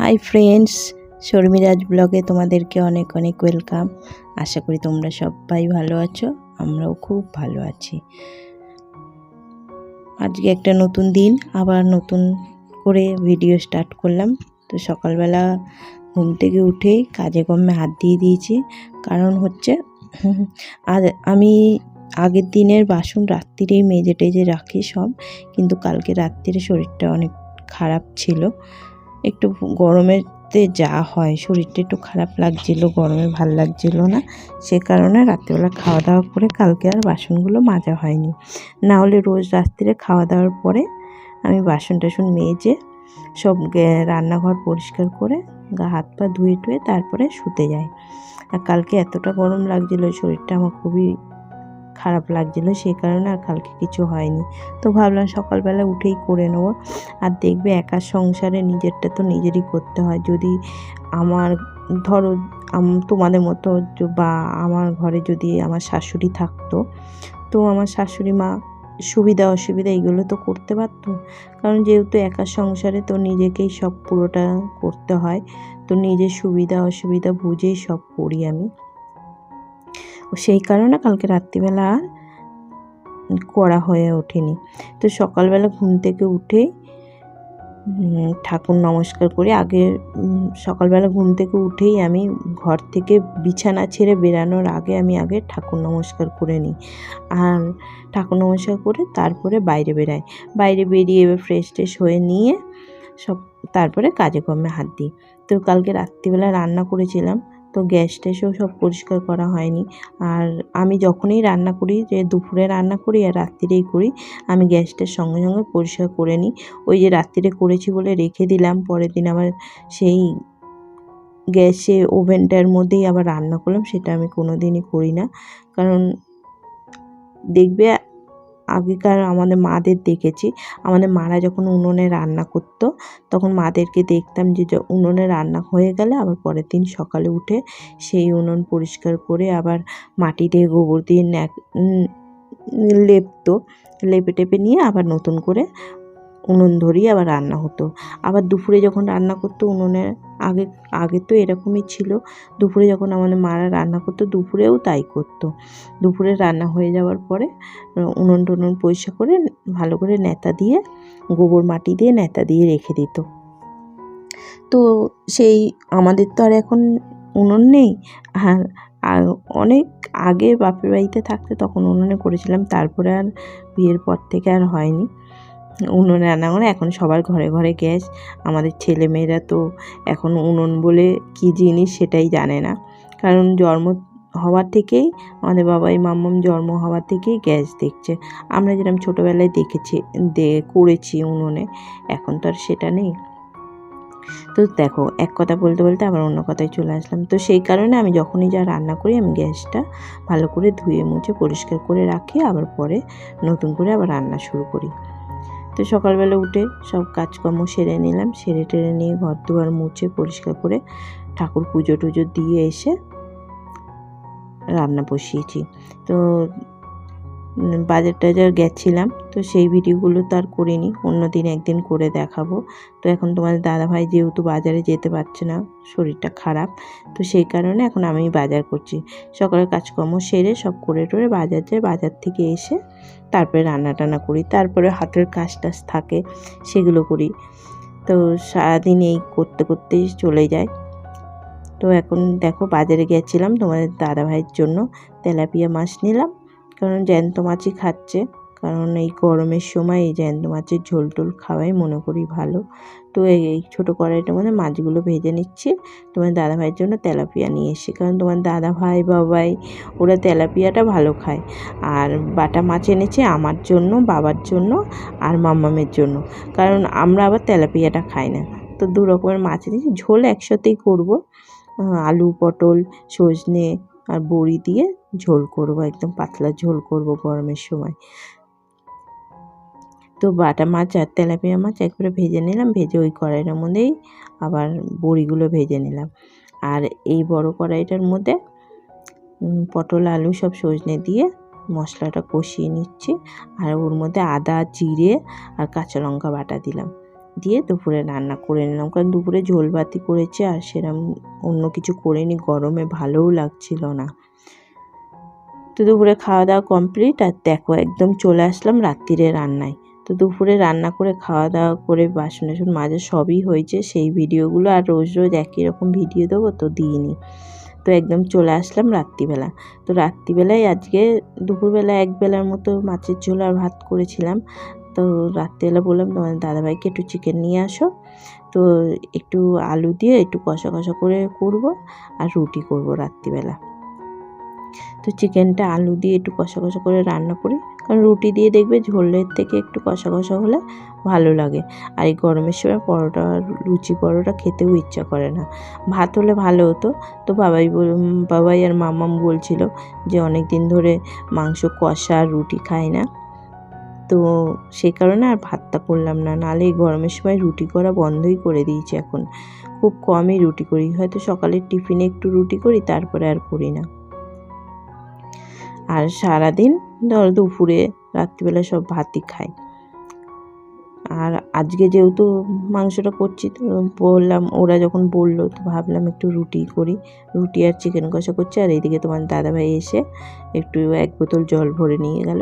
Hi friends শর্মিরাজ ব্লগে তোমাদেরকে অনেক অনেক ওয়েলকাম আশা করি তোমরা সবাই ভালো আছো, আমরাও খুব ভালো আছি। আজকে একটা নতুন দিন, আবার নতুন করে ভিডিও স্টার্ট করলাম। তো সকালবেলা ঘুম থেকে উঠেই কাজে কর্মে হাত দিয়ে দিয়েছি। কারণ হচ্ছে আর আমি আগের দিনের বাসন রাত্রিরেই মেজে টেজে রাখি সব, কিন্তু কালকে রাত্রিরে শরীরটা অনেক খারাপ ছিল। একটু গরমেতে যা হয়, শরীরটা একটু খারাপ লাগছিল, গরমে ভালো লাগছিল না, সে কারণে রাত্রিবেলা খাওয়া দাওয়া করে কালকে আর বাসনগুলো মাজা হয়নি। না হলে রোজ রাত্রিরে খাওয়া দাওয়ার পরে আমি বাসন টাসন মেজে সব রান্নাঘর পরিষ্কার করে গা, হাত পা ধুয়ে টুয়ে তারপরে শুতে যাই। আর কালকে এতটা গরম লাগছিল, শরীরটা আমার খুবই খারাপ লাগছিল সেই কারণে আর কালকে কিছু হয়নি। তো ভাবলাম সকালবেলা উঠেই করে নেব। আর দেখবে একা সংসারে নিজেরটা তো নিজেরই করতে হয়। যদি আমার ধরো তোমাদের মতো বা আমার ঘরে যদি আমার শাশুড়ি থাকতো, তো আমার শাশুড়ি মা সুবিধা অসুবিধা এগুলো তো করতে পারতো। কারণ যেহেতু একা সংসারে তো নিজেকেই সব পুরোটা করতে হয়, তো নিজের সুবিধা অসুবিধা বুঝেই সব করি আমি। সেই কারণে কালকে রাত্রিবেলা আর করা হয়ে ওঠেনি। তো সকালবেলা ঘুম থেকে উঠেই ঠাকুর নমস্কার করে আগে সকালবেলা ঘুম থেকে উঠেই আমি ঘর থেকে বিছানা ছেড়ে বেরানোর আগে আমি আগে ঠাকুর নমস্কার করে নিই। আর ঠাকুর নমস্কার করে তারপরে বাইরে বেরাই। বাইরে বেরিয়ে এবার ফ্রেশ ট্রেশ হয়ে নিয়ে সব, তারপরে কাজে কর্মে হাত দিই। তো কালকে রাত্রিবেলা রান্না করেছিলাম তো গ্যাস ট্যাসও সব পরিষ্কার করা হয়নি। আর আমি যখনই রান্না করি, যে দুপুরে রান্না করি আর রাত্রিরেই করি, আমি গ্যাসটার সঙ্গে সঙ্গে পরিষ্কার করে নিই। ওই যে রাত্রিরে করেছি বলে রেখে দিলাম, পরের দিন আবার সেই গ্যাসে ওভেনটার মধ্যেই আবার রান্না করলাম, সেটা আমি কোনো দিনই করি না। কারণ দেখবে আগেকার আমাদের মাদের দেখেছি। আমাদের মারা যখন উনুনে রান্না করত, তখন মাদেরকে দেখতাম যে উনুনে রান্না হয়ে গেলে আবার পরের দিন সকালে উঠে সেই উনুন পরিষ্কার করে আবার মাটি দিয়ে গোবর দিয়ে ন্যাক লেপতো। লেপে টেপে নিয়ে আবার নতুন করে উনুন ধরিয়ে আবার রান্না হতো। আবার দুপুরে যখন রান্না করতো উনুনে আগে আগে তো এরকমই ছিল। দুপুরে যখন আমাদের মারা রান্না করতো, দুপুরেও তাই করতো। দুপুরে রান্না হয়ে যাওয়ার পরে, উনুন টুনুন পরিষ্কার করে, ভালো করে নেতা দিয়ে, গোবর মাটি দিয়ে নেতা দিয়ে রেখে দিত। তো সেই, আমাদের তো আর এখন উনুন নেই। আর আর অনেক আগে বাপের বাড়িতে থাকতে তখন উনুনে করেছিলাম, তারপরে আর বিয়ের পর থেকে আর হয়নি। উনুনে রান্না করে এখন সবার ঘরে ঘরে গ্যাস। আমাদের ছেলেমেয়েরা তো এখন উনুন বলে কী জিনিস সেটাই জানে না। কারণ জন্ম হওয়ার থেকেই আমাদের বাবাই মাম্মাম জন্ম হওয়ার থেকেই গ্যাস দেখছে। আমরা যেরকম ছোটোবেলায় দেখেছি, দে করেছি উনুনে, এখন তো আর সেটা নেই। তো দেখো, এক কথা বলতে বলতে আবার অন্য কথায় চলে আসলাম। তো সেই কারণে আমি যখনই যা রান্না করি, আমি গ্যাসটা ভালো করে ধুয়ে মুছে, পরিষ্কার করে রাখি, আবার পরে নতুন করে আবার রান্না শুরু করি। তো সকালবেলা উঠে সব কাজকর্ম সেরে নিলাম। সেরে টেরে নিয়ে ঘর দুয়ার মুছে পরিষ্কার করে ঠাকুর পুজো টুজো দিয়ে এসে রান্না বসিয়েছি। তো বাজার টাজার গেছিলাম, তো সেই ভিডিওগুলো তো আর করিনি, অন্য দিন একদিন করে দেখাবো। তো এখন তোমাদের দাদাভাই যেহেতু বাজারে যেতে পারছে না, শরীরটা খারাপ, তো সেই কারণে এখন আমি বাজার করছি। সকালের কাজকর্ম সেরে সব করে টোরে বাজার যাই, বাজার থেকে এসে তারপরে রান্না টান্না করি, তারপরে হাতের কাজ টাজ থাকে, সেগুলো করি। তো সারাদিন এই করতে করতেই চলে যায়। তো এখন দেখো বাজারে গেছিলাম তোমাদের দাদাভাইয়ের জন্য তেলাপিয়া মাছ নিলাম কারণ জ্যান্ত মাছই খাচ্ছে। কারণ এই গরমের সময় এই জ্যান্ত মাছের ঝোল টোল খাওয়াই মনে করি ভালো। তো এই ছোটো কড়াইটার মধ্যে মাছগুলো ভেজে নিচ্ছি। তোমার দাদাভাইয়ের জন্য তেলাপিয়া নিয়ে এসেছি। কারণ তোমার দাদাভাই, বাবাই, ওরা তেলাপিয়াটা ভালো খায়। আর বাটা মাছ এনেছে আমার জন্য, বাবার জন্য আর মাম্মামের জন্য। কারণ আমরা আবার তেলাপিয়াটা খাই না। তো দু রকমের মাছ এনেছি। ঝোল একসাথেই করব। আলু, পটল, সজনে আর বড়ি দিয়ে ঝোল করব, একদম পাতলা ঝোল করব গরমের সময়। তো বাটা মাছ আর তেলাপিয়া মাছ একবারে ভেজে নিলাম, ভেজে ওই কড়াইটার মধ্যেই আবার বড়িগুলো ভেজে নিলাম। আর এই বড় কড়াইটার মধ্যে পটল, আলু সব সজনে দিয়ে মশলাটা কষিয়ে নিচ্ছি। আর ওর মধ্যে আদা, জিরে আর কাঁচা লঙ্কা বাটা দিলাম। দিয়ে দুপুরে রান্না করে নিলাম। কারণ দুপুরে ঝোল বাতি করেছে আর সেরম অন্য কিছু করিনি, গরমে ভালোও লাগছিল না। তো দুপুরে খাওয়া দাওয়া কমপ্লিট আর দেখো একদম চলে আসলাম রাত্রিরে রান্নায়। তো দুপুরে রান্না করে খাওয়া দাওয়া করে বাসন টাসন মাজা সবই হয়েছে, সেই ভিডিওগুলো আর রোজ রোজ একই রকম ভিডিও দেবো তো দিইনি। তো একদম চলে আসলাম রাত্রিবেলা। তো রাত্রিবেলায় আজকে দুপুরবেলা এক বেলার মতো মাছের ঝোল আর ভাত করেছিলাম। তো রাত্রিবেলা বললাম তোমার দাদাভাইকে একটু চিকেন নিয়ে আসো। তো একটু আলু দিয়ে একটু কষা কষা করে করব আর রুটি করব রাত্রিবেলা। তো চিকেনটা আলু দিয়ে একটু কষা কষা করে রান্না করি। কারণ রুটি দিয়ে দেখবে ঝোলের থেকে একটু কষা কষা হলে ভালো লাগে। আর এই গরমের সময় পরোটা লুচি পরোটা খেতেও ইচ্ছা করে না। ভাত হলে ভালো হতো। তো বাবাই বাবাই আর মামাম বলছিল যে অনেক দিন ধরে মাংস কষা রুটি খায় না। তো সে কারণে আর ভাতটা করলাম না। নাহলে এই গরমের সময় রুটি করা বন্ধই করে দিয়েছি এখন। খুব কমই রুটি করি। হয়তো সকালের টিফিনে একটু রুটি করি, তারপরে আর করি না। আর সারাদিন ধরো দুপুরে রাত্রিবেলা সব ভাতই খাই। আর আজকে যেহেতু মাংসটা করছি, তো বললাম, ওরা যখন বলল, তো ভাবলাম একটু রুটি করি। রুটি আর চিকেন কষা করছি, আর এইদিকে তোমার দাদাভাই এসে একটু এক বোতল জল ভরে নিয়ে গেল।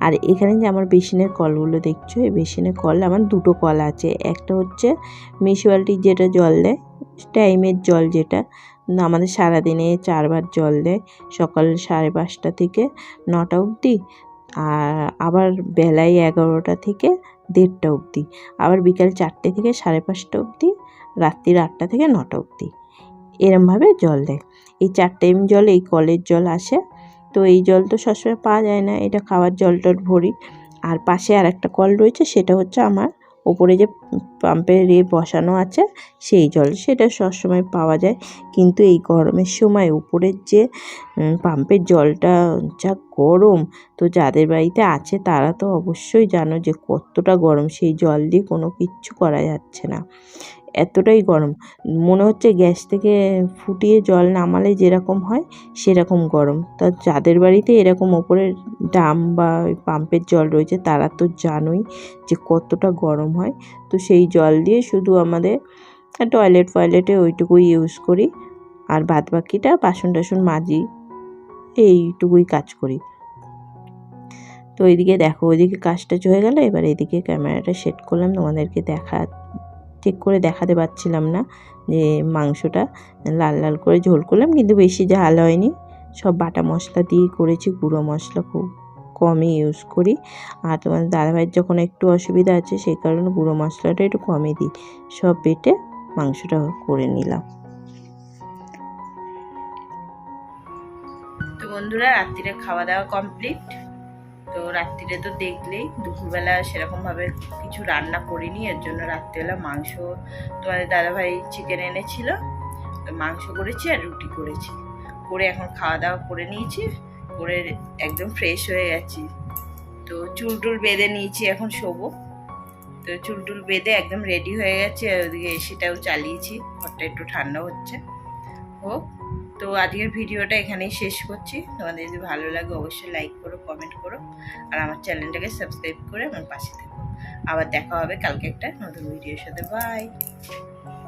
আর এখানে যে আমার বেসিনের কলগুলো দেখছ, এই বেসিনের কল, আমার দুটো কল আছে। একটা হচ্ছে মিউনিসিপ্যালিটির যেটা জল দেয়, টাইমের জল যেটা আমাদের সারাদিনে চারবার জল দেয়, সকাল সাড়ে পাঁচটা থেকে নটা অবধি। আর আবার বেলায় এগারোটা থেকে দেড়টা অবধি। আবার বিকাল চারটে থেকে সাড়ে পাঁচটা অবধি, রাত্রির আটটা থেকে নটা অবধি। এরমভাবে জল দেয়। এই চার টাইম জল, এই কলের জল আসে। তো এই জল তো সবসময় পাওয়া যায় না। এটা খাওয়ার জল টল ভরি। আর পাশে আর একটা কল রয়েছে, সেটা হচ্ছে আমার ওপরে যে পাম্পের এ বসানো আছে, সেই জল সেটা সবসময় পাওয়া যায়। কিন্তু এই গরমের সময় উপরের যে পাম্পের জলটা যা গরম, তো যাদের বাড়িতে আছে তারা তো অবশ্যই জানো যে কতটা গরম, সেই জল দিয়ে কোনো কিচ্ছু করা যাচ্ছে না। এতটাই গরম। মনে হচ্ছে গ্যাস থেকে ফুটিয়ে জল নামালে যেরকম হয়, সেরকম গরম। তা যাদের বাড়িতে এরকম ওপরের ডাম বা পাম্পের জল রয়েছে, তারা তো জানোই যে কতটা গরম হয়। তো সেই জল দিয়ে শুধু আমাদের টয়লেট ফয়লেটে ওইটুকুই ইউজ করি আর বাদ বাকিটা বাসন টাসন মাজি, এইটুকুই কাজ করি। তো ওইদিকে দেখো, ওইদিকে কাজটা হয়ে গেল, এবার এদিকে ক্যামেরাটা সেট করলাম তোমাদেরকে দেখা ঠিক করে দেখাতে পারছিলাম না যে মাংসটা লাল লাল করে ঝোল করলাম, কিন্তু বেশি ঝাল হয়নি। সব বাটা মশলা দিয়েই করেছি, গুঁড়ো মশলা খুব কমই ইউজ করি। আর তোমার দাদাভাইয়ের যখন একটু অসুবিধা আছে, সেই কারণে গুঁড়ো মশলাটা একটু কমই দিই। সব বেটে মাংসটা করে নিলাম। তো বন্ধুরা রাত্রিরে খাওয়া দাওয়া কমপ্লিট তো রাত্রিরে তো দেখলেই দুপুরবেলা সেরকমভাবে কিছু রান্না করিনি, এর জন্য রাত্রিবেলা মাংস, তোমাদের দাদাভাই চিকেন এনেছিল মাংস করেছি আর রুটি করেছি। করে এখন খাওয়া দাওয়া করে নিয়েছি, করে একদম ফ্রেশ হয়ে গেছি। তো চুল টুল বেঁধে নিয়েছি, এখন শোবো। তো চুল টুল বেঁধে একদম রেডি হয়ে গেছে ওদিকে এসিটাও চালিয়েছি, ঘরটা একটু ঠান্ডা হচ্ছে। হোক। তো আজকের ভিডিওটা এখানেই শেষ করছি। তোমাদের যদি ভালো লাগে অবশ্যই লাইক করো কমেন্ট করো, আর আমার চ্যানেলটাকে সাবস্ক্রাইব করে আমার পাশে থেকো। আবার দেখা হবে কালকে একটা নতুন ভিডিওর সাথে। বাই